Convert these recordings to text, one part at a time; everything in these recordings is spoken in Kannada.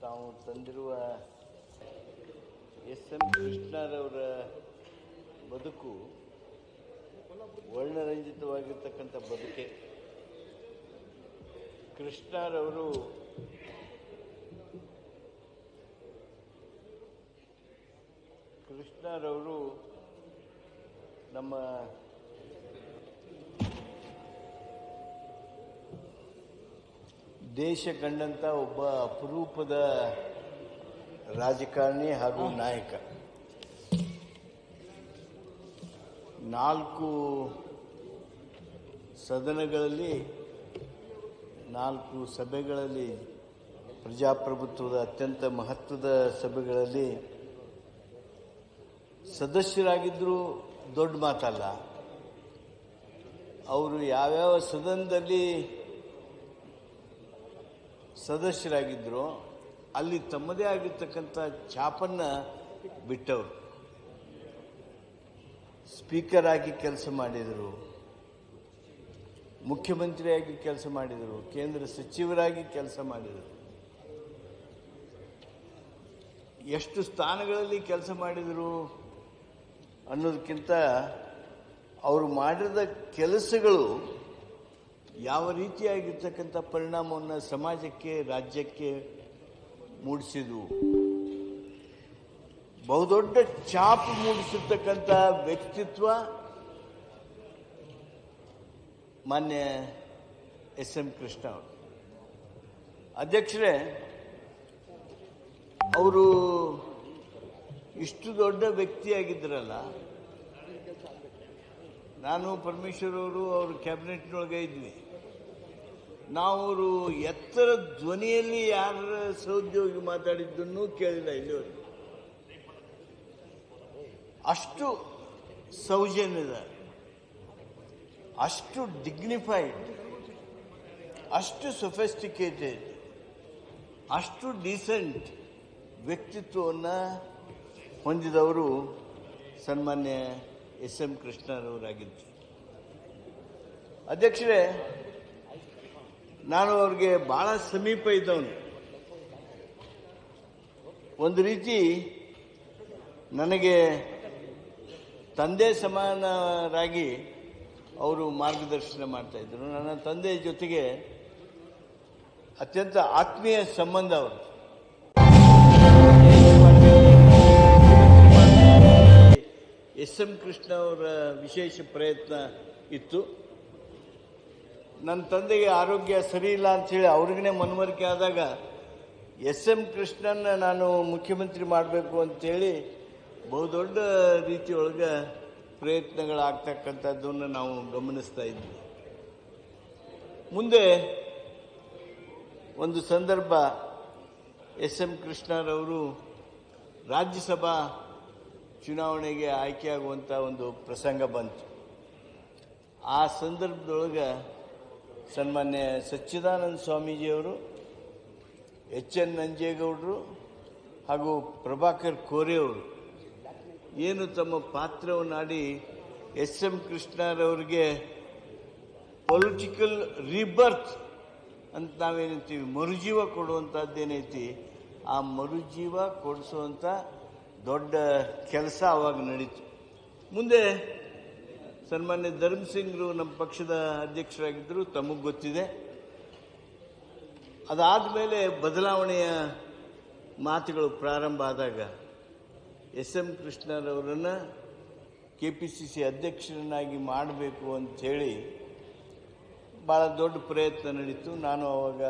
ತಾವು ತಂದಿರುವ ಎಸ್ ಎಂ ಕೃಷ್ಣರವರ ಬದುಕು ವರ್ಣರಂಜಿತವಾಗಿರ್ತಕ್ಕಂಥ ಬದುಕೆ. ಕೃಷ್ಣರವರು ಕೃಷ್ಣರವರು ನಮ್ಮ ದೇಶ ಕಂಡಂಥ ಒಬ್ಬ ಅಪರೂಪದ ರಾಜಕಾರಣಿ ಹಾಗೂ ನಾಯಕ. ನಾಲ್ಕು ಸದನಗಳಲ್ಲಿ ನಾಲ್ಕು ಸಭೆಗಳಲ್ಲಿ ಪ್ರಜಾಪ್ರಭುತ್ವದ ಅತ್ಯಂತ ಮಹತ್ವದ ಸಭೆಗಳಲ್ಲಿ ಸದಸ್ಯರಾಗಿದ್ದರೂ ದೊಡ್ಡ ಮಾತಲ್ಲ. ಅವರು ಯಾವ್ಯಾವ ಸದನದಲ್ಲಿ ಸದಸ್ಯರಾಗಿದ್ದರು ಅಲ್ಲಿ ತಮ್ಮದೇ ಆಗಿರ್ತಕ್ಕಂಥ ಛಾಪನ್ನ ಬಿಟ್ಟವರು. ಸ್ಪೀಕರ್ ಆಗಿ ಕೆಲಸ ಮಾಡಿದರು, ಮುಖ್ಯಮಂತ್ರಿಯಾಗಿ ಕೆಲಸ ಮಾಡಿದರು, ಕೇಂದ್ರ ಸಚಿವರಾಗಿ ಕೆಲಸ ಮಾಡಿದರು. ಎಷ್ಟು ಸ್ಥಾನಗಳಲ್ಲಿ ಕೆಲಸ ಮಾಡಿದರು ಅನ್ನೋದಕ್ಕಿಂತ ಅವರು ಮಾಡಿದ ಕೆಲಸಗಳು ಯಾವ ರೀತಿಯಾಗಿರ್ತಕ್ಕಂಥ ಪರಿಣಾಮವನ್ನು ಸಮಾಜಕ್ಕೆ, ರಾಜ್ಯಕ್ಕೆ ಮೂಡಿಸಿದ್ವು? ಬಹುದೊಡ್ಡ ಚಾಪ್ ಮೂಡಿಸಿರ್ತಕ್ಕಂಥ ವ್ಯಕ್ತಿತ್ವ ಮಾನ್ಯ ಎಸ್ ಎಂ ಕೃಷ್ಣ ಅವರು. ಅಧ್ಯಕ್ಷರೇ, ಅವರು ಇಷ್ಟು ದೊಡ್ಡ ವ್ಯಕ್ತಿಯಾಗಿದ್ದರಲ್ಲ ನಾನು ಪರಮೇಶ್ವರ್ ಅವರು ಅವರು ಕ್ಯಾಬಿನೆಟ್ನೊಳಗೆ ಇದ್ವಿ. ನಾವು ಎತ್ತರ ಧ್ವನಿಯಲ್ಲಿ ಯಾರ ಸಹೋದ್ಯೋಗಿ ಮಾತಾಡಿದ್ದನ್ನು ಕೇಳಿಲ್ಲ ಇಲ್ಲಿವರೆಗೆ. ಅಷ್ಟು ಸೌಜನ್ಯದ, ಅಷ್ಟು ಡಿಗ್ನಿಫೈಡ್ ಅಷ್ಟು ಸೊಫೆಸ್ಟಿಕೇಟೆಡ್ ಅಷ್ಟು ಡೀಸೆಂಟ್ ವ್ಯಕ್ತಿತ್ವವನ್ನು ಹೊಂದಿದವರು ಸನ್ಮಾನ್ಯ ಎಸ್ ಎಂ ಕೃಷ್ಣರವರಾಗಿದ್ದರು. ಅಧ್ಯಕ್ಷರೇ ನಾನು ಅವ್ರಿಗೆ ಬಹಳ ಸಮೀಪ ಇದ್ದವನು. ಒಂದು ರೀತಿ ನನಗೆ ತಂದೆ ಸಮಾನರಾಗಿ ಅವರು ಮಾರ್ಗದರ್ಶನ ಮಾಡ್ತಾ ಇದ್ದರು ನನ್ನ ತಂದೆ ಜೊತೆಗೆ ಅತ್ಯಂತ ಆತ್ಮೀಯ ಸಂಬಂಧ ಅವರು ಎಸ್ ಎಂ ಕೃಷ್ಣ ಅವರ ವಿಶೇಷ ಪ್ರಯತ್ನ ಇತ್ತು. ನನ್ನ ತಂದೆಗೆ ಆರೋಗ್ಯ ಸರಿ ಇಲ್ಲ ಅಂಥೇಳಿ ಅವ್ರಿಗೇ ಮನವರಿಕೆ ಆದಾಗ ಎಸ್ ಎಂ ಕೃಷ್ಣನ್ನ ನಾನು ಮುಖ್ಯಮಂತ್ರಿ ಮಾಡಬೇಕು ಅಂಥೇಳಿ ಬಹುದೊಡ್ಡ ರೀತಿಯೊಳಗೆ ಪ್ರಯತ್ನಗಳಾಗ್ತಕ್ಕಂಥದ್ದನ್ನು ನಾವು ಗಮನಿಸ್ತಾ ಇದ್ವಿ. ಮುಂದೆ ಒಂದು ಸಂದರ್ಭ ಎಸ್ ಎಂ ಕೃಷ್ಣರವರು ರಾಜ್ಯಸಭಾ ಚುನಾವಣೆಗೆ ಆಯ್ಕೆಯಾಗುವಂಥ ಒಂದು ಪ್ರಸಂಗ ಬಂತು. ಆ ಸಂದರ್ಭದೊಳಗೆ ಸನ್ಮಾನ್ಯ ಸಚ್ಚಿದಾನಂದ ಸ್ವಾಮೀಜಿಯವರು, ಎಚ್ ಎನ್ ನಂಜೇಗೌಡರು ಹಾಗೂ ಪ್ರಭಾಕರ್ ಕೋರೆ ಅವರು ಏನು ತಮ್ಮ ಪಾತ್ರವನ್ನಾಡಿ ಎಸ್ ಎಂ ಕೃಷ್ಣರವರಿಗೆ ಪೊಲಿಟಿಕಲ್ ರಿಬರ್ತ್ ಅಂತ ನಾವೇನಂತೀವಿ, ಮರುಜೀವ ಕೊಡುವಂಥದ್ದೇನೈತಿ ಆ ಮರುಜೀವ ಕೊಡಿಸುವಂಥ ದೊಡ್ಡ ಕೆಲಸ ಅವಾಗ ನಡೀತು. ಮುಂದೆ ಸನ್ಮಾನ್ಯ ಧರ್ಮ್ ಸಿಂಗ್ರು ನಮ್ಮ ಪಕ್ಷದ ಅಧ್ಯಕ್ಷರಾಗಿದ್ದರು, ತಮಗೆ ಗೊತ್ತಿದೆ. ಅದಾದ ಮೇಲೆ ಬದಲಾವಣೆಯ ಮಾತುಗಳು ಪ್ರಾರಂಭ ಆದಾಗ ಎಸ್ ಎಂ ಕೃಷ್ಣರವರನ್ನು ಕೆ ಪಿ ಸಿ ಸಿ ಅಧ್ಯಕ್ಷರನ್ನಾಗಿ ಮಾಡಬೇಕು ಅಂಥೇಳಿ ಭಾಳ ದೊಡ್ಡ ಪ್ರಯತ್ನ ನಡೀತು. ನಾನು ಅವಾಗ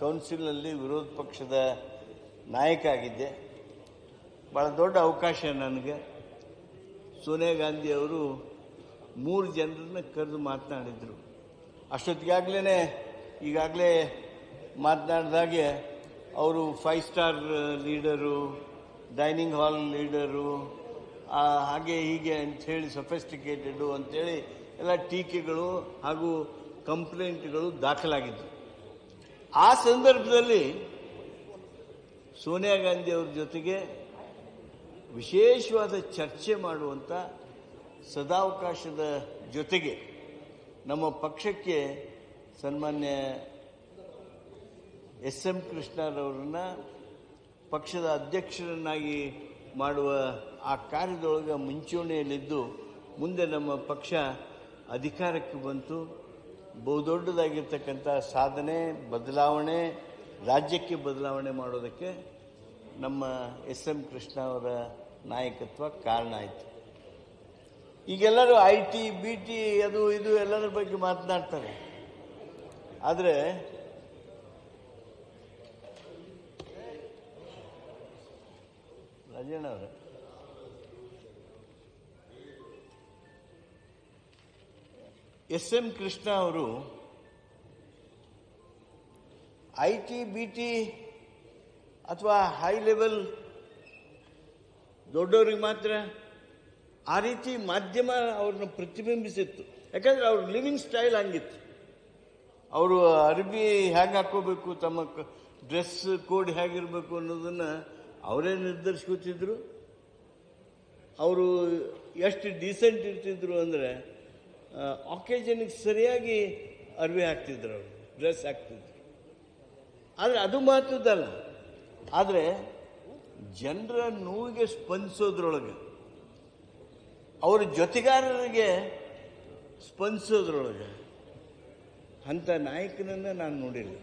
ಕೌನ್ಸಿಲ್ನಲ್ಲಿ ವಿರೋಧ ಪಕ್ಷದ ನಾಯಕ ಆಗಿದ್ದೆ ಭಾಳ ದೊಡ್ಡ ಅವಕಾಶ ನನಗೆ. ಸೋನಿಯಾ ಗಾಂಧಿ ಅವರು ಮೂರು ಜನರನ್ನ ಕರೆದು ಮಾತನಾಡಿದರು. ಅಷ್ಟೊತ್ತಿಗಾಗಲೇ ಈಗಾಗಲೇ ಮಾತನಾಡಿದಾಗೆ ಅವರು five star leader dining hall leader ಹಾಗೆ ಹೀಗೆ ಅಂಥೇಳಿ ಸೊಫೆಸ್ಟಿಕೇಟೆಡು ಅಂಥೇಳಿ ಎಲ್ಲ ಟೀಕೆಗಳು ಹಾಗೂ ಕಂಪ್ಲೇಂಟ್ಗಳು ದಾಖಲಾಗಿದ್ದವು ಆ ಸಂದರ್ಭದಲ್ಲಿ ಸೋನಿಯಾ ಗಾಂಧಿ ಅವ್ರ ಜೊತೆಗೆ ವಿಶೇಷವಾದ ಚರ್ಚೆ ಮಾಡುವಂಥ ಸದಾವಕಾಶದ ಜೊತೆಗೆ ನಮ್ಮ ಪಕ್ಷಕ್ಕೆ ಸನ್ಮಾನ್ಯ ಎಸ್ ಎಂ ಕೃಷ್ಣರವರನ್ನ ಪಕ್ಷದ ಅಧ್ಯಕ್ಷರನ್ನಾಗಿ ಮಾಡುವ ಆ ಕಾರ್ಯದೊಳಗೆ ಮುಂಚೂಣಿಯಲ್ಲಿದ್ದು ಮುಂದೆ ನಮ್ಮ ಪಕ್ಷ ಅಧಿಕಾರಕ್ಕೆ ಬಂತು. ಬಹುದೊಡ್ಡದಾಗಿರ್ತಕ್ಕಂಥ ಸಾಧನೆ, ಬದಲಾವಣೆ, ರಾಜ್ಯಕ್ಕೆ ಬದಲಾವಣೆ ಮಾಡೋದಕ್ಕೆ ನಮ್ಮ ಎಸ್ ಎಂ ಕೃಷ್ಣ ಅವರ ನಾಯಕತ್ವ ಕಾರಣ ಆಯಿತು. ಈಗೆಲ್ಲರೂ ಐ ಟಿ ಬಿ ಟಿ ಅದು ಇದು ಎಲ್ಲದರ ಬಗ್ಗೆ ಮಾತನಾಡ್ತಾರೆ. ಆದರೆ, ರಾಜಣ್ಣ ಅವರೇ, ಎಸ್ ಎಂ ಕೃಷ್ಣ ಅವರು ಐ ಟಿ ಬಿ ಟಿ ಅಥವಾ ಹೈ ಲೆವೆಲ್ ದೊಡ್ಡವ್ರಿಗೆ ಮಾತ್ರ ಆ ರೀತಿ ಮಾಧ್ಯಮ ಅವ್ರನ್ನ ಪ್ರತಿಬಿಂಬಿಸಿತ್ತು. ಯಾಕಂದ್ರೆ ಅವ್ರ ಲಿವಿಂಗ್ ಸ್ಟೈಲ್ ಹಂಗಿತ್ತು. ಅವರು ಅರಬಿ ಹೇಗೆ ಹಾಕೋಬೇಕು ತಮ್ಮ ಡ್ರೆಸ್ ಕೋಡ್ ಹೇಗಿರಬೇಕು ಅನ್ನೋದನ್ನ ಅವರೇ ನಿರ್ಧರಿಸ್ಕೊತಿದ್ರು. ಅವರು ಎಷ್ಟು ಡೀಸೆಂಟ್ ಇರ್ತಿದ್ರು ಅಂದರೆ ಆಕೇಜನ್ಗೆ ಸರಿಯಾಗಿ ಅರ್ವಿ ಹಾಕ್ತಿದ್ರು ಅವರು, ಡ್ರೆಸ್ ಹಾಕ್ತಿದ್ರು. ಆದರೆ ಅದು ಮಾತ್ರದಲ್ಲ ಆದರೆ, ಜನರ ನೋವಿಗೆ ಸ್ಪಂದಿಸೋದ್ರೊಳಗೆ ಅವರ ಜೊತೆಗಾರರಿಗೆ ಸ್ಪಂದಿಸೋದ್ರೊಳಗೆ ಅಂಥ ನಾಯಕನನ್ನು ನಾನು ನೋಡಿಲ್ಲ.